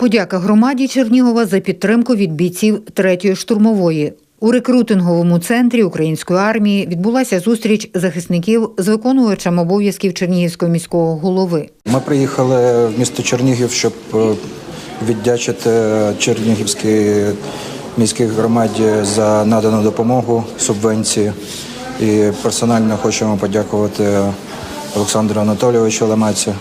Подяка громаді Чернігова за підтримку від бійців третьої штурмової. У рекрутинговому центрі української армії відбулася зустріч захисників з виконувачем обов'язків Чернігівського міського голови. Ми приїхали в місто Чернігів, щоб е, віддячити Чернігівській міській громаді за надану допомогу, субвенції. І персонально хочемо подякувати Олександру Анатолійовичу Лемаці.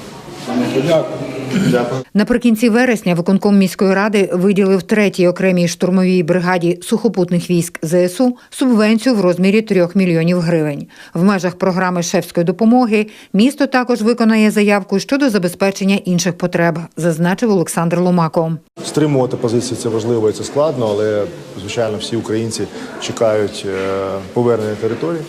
Наприкінці вересня виконком міської ради виділив третій окремій штурмовій бригаді сухопутних військ ЗСУ субвенцію в розмірі 3 мільйонів гривень. В межах програми шефської допомоги місто також виконає заявку щодо забезпечення інших потреб, зазначив Олександр Ломако. Стримувати позиції це важливо і це складно, але звичайно всі українці чекають е, повернення території.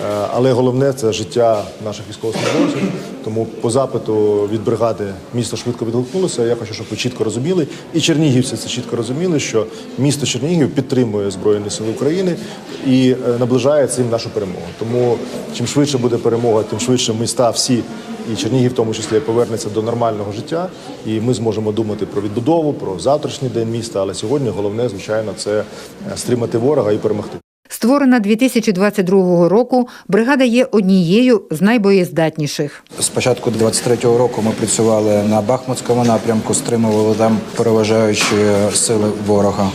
Е, Але головне це життя наших військовослужбовців. Тому по запиту від бригади місто швидко відгукнулося. Я хочу, щоб ви чітко розуміли, і чернігівці це чітко розуміли, що місто Чернігів підтримує Збройні Сили України і е, наближає цим нашу перемогу. Тому чим швидше буде перемога, тим швидше міста всі і Чернігів, в тому числі, повернеться до нормального життя, і ми зможемо думати про відбудову, про завтрашній день міста. Але сьогодні головне, звичайно, це е, стримати ворога і перемогти. Створена 2022 року, бригада є однією з найбоєздатніших. З початку 23-го року ми працювали на Бахмутському напрямку, стримували там переважаючі сили ворога.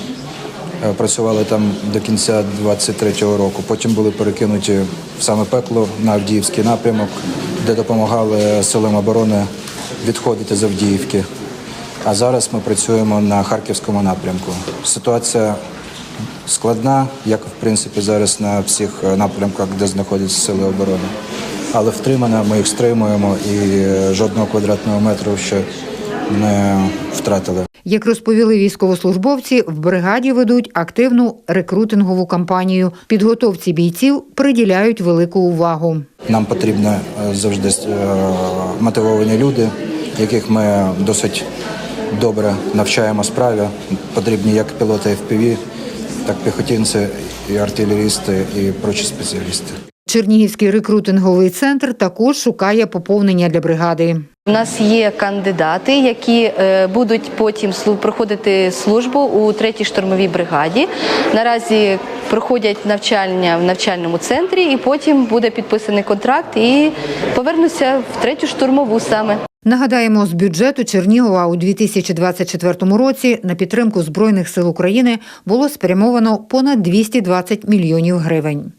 Е, Працювали там до кінця 23-го року. Потім були перекинуті в саме пекло на Авдіївський напрямок, де допомагали силам оборони відходити з Авдіївки. А зараз ми працюємо на Харківському напрямку. Ситуація складна, як в принципі зараз на всіх е, напрямках, де знаходяться сили оборони. Але втримана, ми їх стримуємо і е, жодного квадратного метру ще не втратили. Як розповіли військовослужбовці, в бригаді ведуть активну рекрутингову кампанію. Підготовці бійців приділяють велику увагу. Нам потрібні е, завжди мотивовані люди, яких ми досить добре навчаємо справі. Потрібні як пілоти FPV, так піхотинці, і артилерісти, і прочі спеціалісти. Чернігівський рекрутинговий центр також шукає поповнення для бригади. У нас є кандидати, які е, будуть потім проходити службу у третій штурмовій бригаді. Наразі проходять навчання в навчальному центрі, і потім буде підписаний контракт і повернуться в третю штурмову саме. Нагадаємо, з бюджету Чернігова у 2024 році на підтримку Збройних сил України було спрямовано понад 220 мільйонів гривень.